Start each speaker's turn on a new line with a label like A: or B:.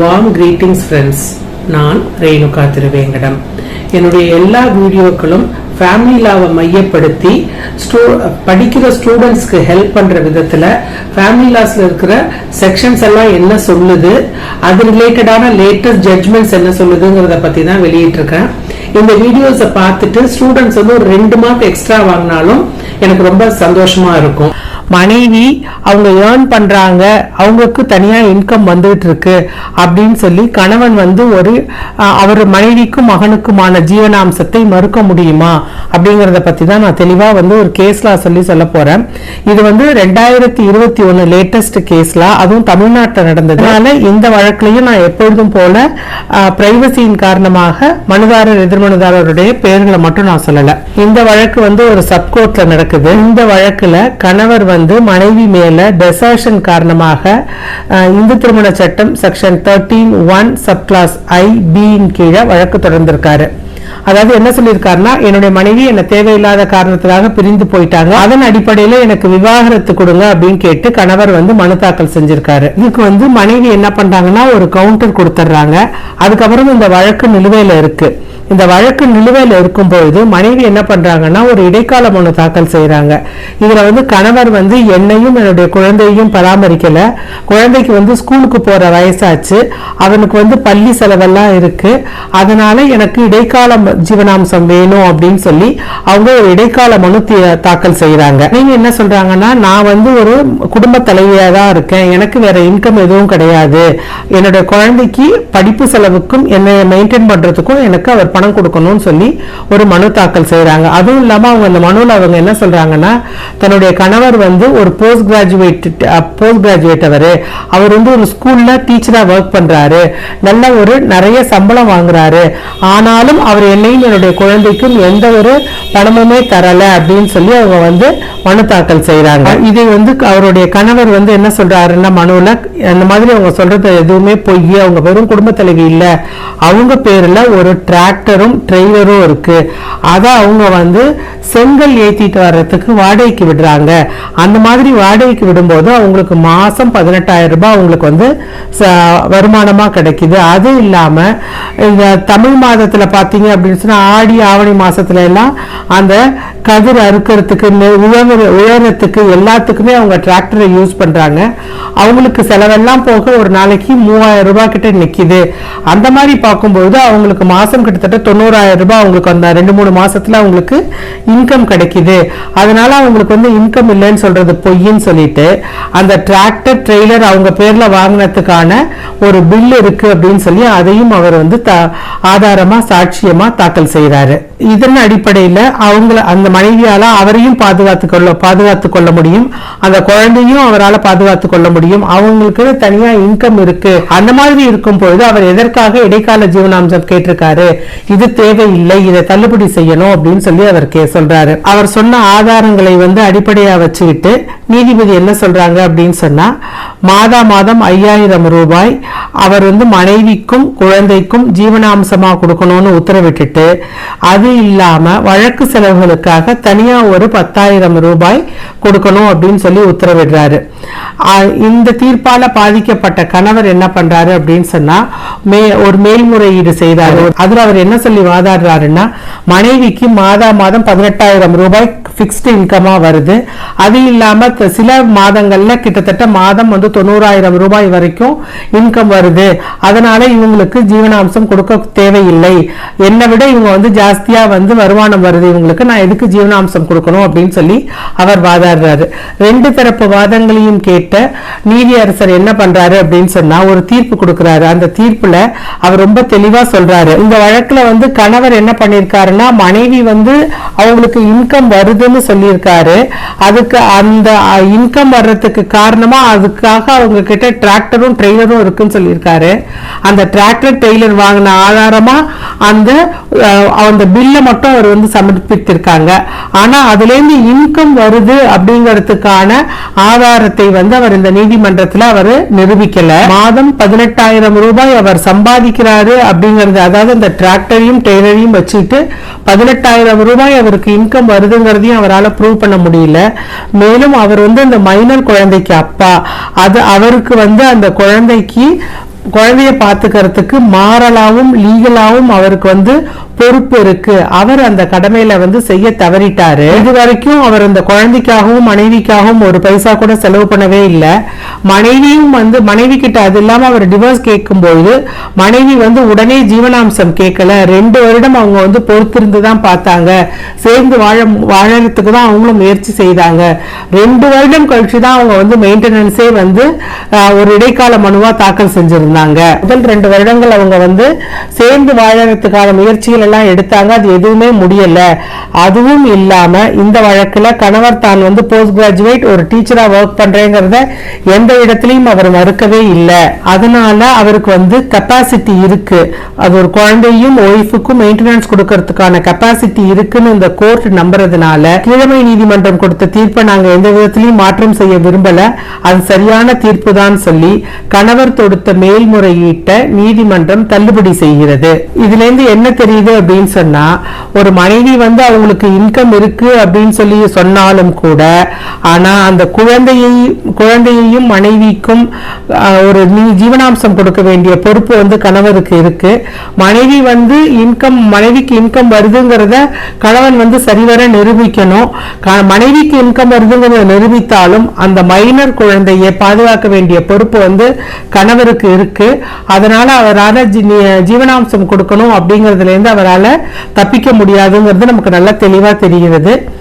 A: Warm greetings friends நான் ரேணுகா திருவேங்கடம். என்னுடைய எல்லா வீடியோக்களும் ஃபேமிலி லாவை மையப்படுத்தி ஸ்டூ படிக்கிற ஸ்டூடெண்ட்ஸ்க்கு ஹெல்ப் பண்ற விதத்துல ஃபேமிலி லாஸ்ல இருக்கிற செக்ஷன்ஸ் எல்லாம் என்ன சொல்லுது அது ரிலேட்டடான லேட்டஸ்ட் ஜட்மெண்ட்ஸ் என்ன சொல்லுதுங்கிறத பத்தி தான் வெளியிட்டிருக்கேன். இந்த வீடியோஸை பார்த்துட்டு ஸ்டூடெண்ட்ஸ் வந்து ஒரு ரெண்டு மார்க் எக்ஸ்ட்ரா வாங்கினாலும் எனக்கு ரொம்ப சந்தோஷமா இருக்கும். மனைவி அவங்க ஏர்ன் பண்ணுறாங்க அவங்களுக்கு தனியாக இன்கம் வந்துகிட்டு இருக்கு அப்படின்னு சொல்லி கணவன் வந்து ஒரு அவர் மனைவிக்கும் மகனுக்குமான ஜீவனாம்சத்தை மறுக்க முடியுமா அப்படிங்கிறத பற்றி தான் நான் தெளிவாக வந்து ஒரு கேஸ்லா சொல்லி சொல்ல போகிறேன் இது வந்து ரெண்டாயிரத்தி இருபத்தி ஒன்று லேட்டஸ்ட் கேஸ்லா அதுவும் தமிழ்நாட்டில் நடந்ததுனால இந்த வழக்குலையும் நான் எப்பொழுதும் போல பிரைவசியின் காரணமாக மனுதாரர் எதிர்மனுதாரருடைய பேர்களை மட்டும் நான் சொல்லலை. இந்த வழக்கு வந்து ஒரு சப்கோர்ட்டில் நடக்குது. இந்த வழக்கில் கணவர் வந்து மனைவி மேல டெசர்ஷன் காரணமாக இந்து திருமண சட்டம் section thirteen one sub clause I பியின் கீழே வழக்கு தொடர்ந்திருக்காரு. அதாவது என்ன சொல்லியிருக்காருன்னா என்னுடைய மனைவி என்ன தேவையில்லாத காரணத்திலாக பிரிந்து போயிட்டாங்க. அதன் அடிப்படையில எனக்கு விவாகரத்து கொடுங்க அப்படின்னு கேட்டு கணவர் வந்து மனு தாக்கல் செஞ்சிருக்காரு. இதுக்கு வந்து மனைவி என்ன பண்றாங்கன்னா ஒரு கவுண்டர் கொடுத்துட்றாங்க அதுக்கப்புறம் இந்த வழக்கு நிலுவையில இருக்கு. இந்த வழக்கு நிலுவையில் இருக்கும்பொழுது மனைவி என்ன பண்றாங்கன்னா ஒரு இடைக்கால மனு தாக்கல் செய்யறாங்க இதுல வந்து கணவர் வந்து என்னையும் என்னுடைய குழந்தையையும் பராமரிக்கல. குழந்தைக்கு வந்து ஸ்கூலுக்கு போற வயசாச்சு. அவனுக்கு வந்து பள்ளி செலவெல்லாம் இருக்கு. அதனால எனக்கு இடைக்கால ஜீவனாம்சம் வேணும் அப்படின்னு சொல்லி அவங்க ஒரு இடைக்கால மனு தாக்கல் செய்யறாங்க நீங்க என்ன சொல்றாங்கன்னா நான் வந்து ஒரு குடும்ப தலைவியா தான் இருக்கேன். எனக்கு வேற இன்கம் எதுவும் கிடையாது. என்னுடைய குழந்தைக்கு படிப்பு செலவுக்கும் என்னை மெயின்டைன் பண்றதுக்கும் எனக்கு அவர் பணம் கொடுக்கணும்னு சொல்லி ஒரு மனு தாக்கல் செய்யறாங்க அதுவும் இல்லாம அவங்க அந்த மனுவில் அவங்க என்ன சொல்றாங்கன்னா தன்னுடைய கணவர் வந்து ஒரு போஸ்ட் கிராஜுவேட் போஸ்ட் கிராஜுவேட் அவர். அவர் வந்து ஒரு ஸ்கூல்ல டீச்சரா ஒர்க் பண்றாரு. நல்ல ஒரு நிறைய சம்பளம் வாங்குறாரு. ஆனாலும் அவர் என்னையும் என்னுடைய குழந்தைக்கும் எந்த ஒரு பணமுமே தரல அப்படின்னு சொல்லி அவங்க வந்து மனு தாக்கல் செய்யறாங்க இதை வந்து அவருடைய கணவர் வந்து என்ன சொல்றாருன்னா மனுவில் அந்த மாதிரி அவங்க சொல்றது எதுவுமே பொய் அவங்க வெறும் குடும்ப தலைவி இல்ல. அவங்க பேர்ல ஒரு டிராக்டரும் ட்ரெய்லரும் இருக்கு. அதை அவங்க வந்து செங்கல் ஏத்திட்டு வர்றதுக்கு வாடகைக்கு விடுறாங்க. அந்த மாதிரி வாடகைக்கு விடும்போது அவங்களுக்கு மாசம் பதினெட்டாயிரம் ரூபாய் அவங்களுக்கு வந்து ச- வருமானமா கிடைக்குது. அது இல்லாம இந்த தமிழ் மாதத்துல பாத்தீங்க அப்படின்னு சொன்னா ஆடி ஆவணி மாசத்துல எல்லாம் அந்த கதிர் அறுக்கிறதுக்கு நெ- உயரத்துக்கு எல்லாத்துக்குமே அவங்க டிராக்டரை யூஸ் பண்ணுறாங்க அவங்களுக்கு செலவெல்லாம் போக ஒரு நாளைக்கு மூவாயிரம் ரூபாய் கிட்ட நிற்கிது அந்த மாதிரி பார்க்கும்போது அவங்களுக்கு மாதம் கிட்டத்தட்ட தொண்ணூறாயிரம் ரூபாய் அவங்களுக்கு அந்த ரெண்டு மூணு மாதத்தில் அவங்களுக்கு இன்கம் கிடைக்கிது. அதனால அவங்களுக்கு வந்து இன்கம் இல்லைன்னு சொல்கிறது பொய்ன்னு சொல்லிட்டு அந்த டிராக்டர் ட்ரெய்லர் அவங்க பேரில் வாங்கினதுக்கான ஒரு பில் இருக்குது அப்படின்னு சொல்லி அதையும் அவர் வந்து த- ஆதாரமாக சாட்சியமாக தாக்கல் செய்கிறாரு இதன் அடிப்படையில் அவங்கள அந்த மனைவியால் அவரையும் பாதுகாத்து கொள்ள பாதுகாத்து கொள்ள முடியும். அந்த குழந்தையும் அவரால் பாதுகாத்து கொள்ள முடியும். அவங்களுக்கு தனியாக இன்கம் இருக்கு. அந்த மாதிரி இருக்கும் பொழுது அவர் எதற்காக இடைக்கால ஜீவனாம்சம் கேட்டிருக்காரு? இது தேவையில்லை இதை தள்ளுபடி செய்யணும் அப்படின்னு சொல்லி அவர் கே சொல்றாரு. அவர் சொன்ன ஆதாரங்களை வந்து அடிப்படையாக வச்சுக்கிட்டு நீதிபதி என்ன சொல்றாங்க அப்படின்னு சொன்னா மாதா மாதம் ஐயாயிரம் ரூபாய் அவர் வந்து மனைவிக்கும் குழந்தைக்கும் ஜீவனாம்சமாக கொடுக்கணும்னு உத்தரவிட்டுட்டு அது இல்லாமல் வழக்கு செலவுகளுக்காக தனியா ஒரு பத்தாயிரம் ரூபாய் கொடுக்கணும் அப்படின்னு சொல்லி உத்தரவிடுறாரு. இந்த தீர்ப்பால பாதிக்கப்பட்ட கணவர் என்ன பண்றாரு அப்படின்னு சொன்னா மே ஒரு மேல்முறையீடு செய்தாரு. அதுல அவர் என்ன சொல்லி வாதாடுறாருன்னா மனைவிக்கு மாதா மாதம் பதினெட்டாயிரம் ரூபாய் பிக்ஸ்டு இன்கமா வருது. அது இல்லாம சில மாதங்கள்ல கிட்டத்தட்ட மாதம் வந்து தொண்ணூறாயிரம் ரூபாய் வரைக்கும் இன்கம் வருது. அதனால இவங்களுக்கு ஜீவனாம்சம் கொடுக்க தேவையில்லை. என்னை விட இவங்க வந்து ஜாஸ்தியா வந்து வருமானம் வருது. இவங்களுக்கு நான் எதுக்கு ஜீவனாம்சம் கொடுக்கணும் அப்படின்னு சொல்லி அவர் வாதாடுறாரு. ரெண்டு தரப்பு வாதங்களையும் கேட்ட நீதியரசர் என்ன பண்றாரு அப்படின்னு சொன்னா ஒரு தீர்ப்பு கொடுக்கிறாரு. அந்த தீர்ப்புல அவர் ரொம்ப தெளிவா சொல்றாரு. இந்த வழக்குல வந்து கணவர் என்ன பண்ணிருக்காருன்னா மனைவி வந்து அவங்களுக்கு இன்கம் வருதுன்னு சொல்லியிருக்காரு. அதுக்கு அந்த இன்கம் வர்றதுக்கு காரணமா அதுக்காக அவங்க கிட்ட டிராக்டரும் ட்ரெய்லரும் இருக்குன்னு சொல்லியிருக்காரு. அந்த டிராக்டர் ட்ரெய்லர் வாங்கின ஆதாரமா அந்த அந்த பில்லை மட்டும் அவர் வந்து சமர்ப்பித்திருக்காங்க. ஆனால் அதுலேருந்து இன்கம் வருது அப்படிங்கிறதுக்கான ஆதாரத்தை வந்து அவர் இந்த நீதிமன்றத்தில் அவர் நிரூபிக்கல. மாதம் பதினெட்டாயிரம் ரூபாய் அவர் சம்பாதிக்கிறாரு அப்படிங்கிறது அதாவது அந்த டிராக்டரையும் டெய்லரையும் வச்சுட்டு பதினெட்டாயிரம் ரூபாய் அவருக்கு இன்கம் வருதுங்கிறதையும் அவரால் ப்ரூவ் பண்ண முடியல. மேலும் அவர் வந்து அந்த மைனர் குழந்தைக்கு அப்பா. அது அவருக்கு வந்து அந்த குழந்தைக்கு குழந்தைய பார்த்துக்கிறதுக்கு மாறலாவும் லீகலாவும் அவருக்கு வந்து பொறுப்பு இருக்கு. அவர் அந்த கடமையில வந்து செய்ய தவறிட்டாரு. இது வரைக்கும் அவர் அந்த குழந்தைக்காகவும் மனைவிக்காகவும் ஒரு பைசா கூட செலவு பண்ணவே இல்லை. மனைவியும் வந்து மனைவி கிட்ட அது இல்லாம அவர் டிவோர்ஸ் கேட்கும்போது மனைவி வந்து உடனே ஜீவனாம்சம் கேட்கல. ரெண்டு வருடம் அவங்க வந்து பொறுத்திருந்து தான் பார்த்தாங்க. சேர்ந்து வாழ வாழறதுக்கு தான் அவங்களும் முயற்சி செய்தாங்க. ரெண்டு வருடம் கழிச்சு தான் அவங்க வந்து மெயின்டெனன்ஸே வந்து ஒரு இடைக்கால மனுவா தாக்கல் செஞ்சிருந்தாங்க. முதல் ரெண்டு வருடங்கள் அவங்க வந்து சேர்ந்து வாழறதுக்கான முயற்சிகள் எல்லாம் எடுத்தாங்க. அது எதுவுமே முடியல. அதுவும் இல்லாம இந்த வழக்குல கணவர் தான் வந்து போஸ்ட் கிராஜுவேட் ஒரு டீச்சரா ஒர்க் பண்றேங்கிறத எந்த இடத்துலயும் அவர் மறுக்கவே இல்லை. அதனால அவருக்கு வந்து கெப்பாசிட்டி இருக்கு. அது ஒரு குழந்தையும் ஒய்ஃபுக்கும் மெயின்டெனன்ஸ் கொடுக்கறதுக்கான கெப்பாசிட்டி இருக்குன்னு இந்த கோர்ட் நம்புறதுனால கீழமை நீதிமன்றம் கொடுத்த தீர்ப்பை நாங்க எந்த விதத்திலையும் மாற்றம் செய்ய விரும்பல. அது சரியான தீர்ப்பு தான் சொல்லி கணவர் தொடுத்த மேல் மேல்முறையீட்டை நீதிமன்றம் தள்ளுபடி செய்கிறது. இதுல இருந்து என்ன தெரியுது அப்படின்னு சொன்னா ஒரு மனைவி வந்து அவங்களுக்கு இன்கம் இருக்கு அப்படின்னு சொல்லி சொன்னாலும் கூட ஆனா அந்த குழந்தையை குழந்தையையும் மனைவிக்கும் ஒரு ஜீவனாம்சம் கொடுக்க வேண்டிய பொறுப்பு வந்து கணவருக்கு இருக்கு. மனைவி வந்து இன்கம் மனைவிக்கு இன்கம் வருதுங்கிறத கணவன் வந்து சரிவர நிரூபிக்கணும். மனைவிக்கு இன்கம் வருதுங்கிறத நிரூபித்தாலும் அந்த மைனர் குழந்தையை பாதுகாக்க வேண்டிய பொறுப்பு வந்து கணவருக்கு இருக்கு. அதனால அவரால் ஜீவனாம்சம் கொடுக்கணும் அப்படிங்கறதுல இருந்து அவரால் தப்பிக்க முடியாதுங்கிறது நமக்கு நல்லா தெளிவா தெரிகிறது.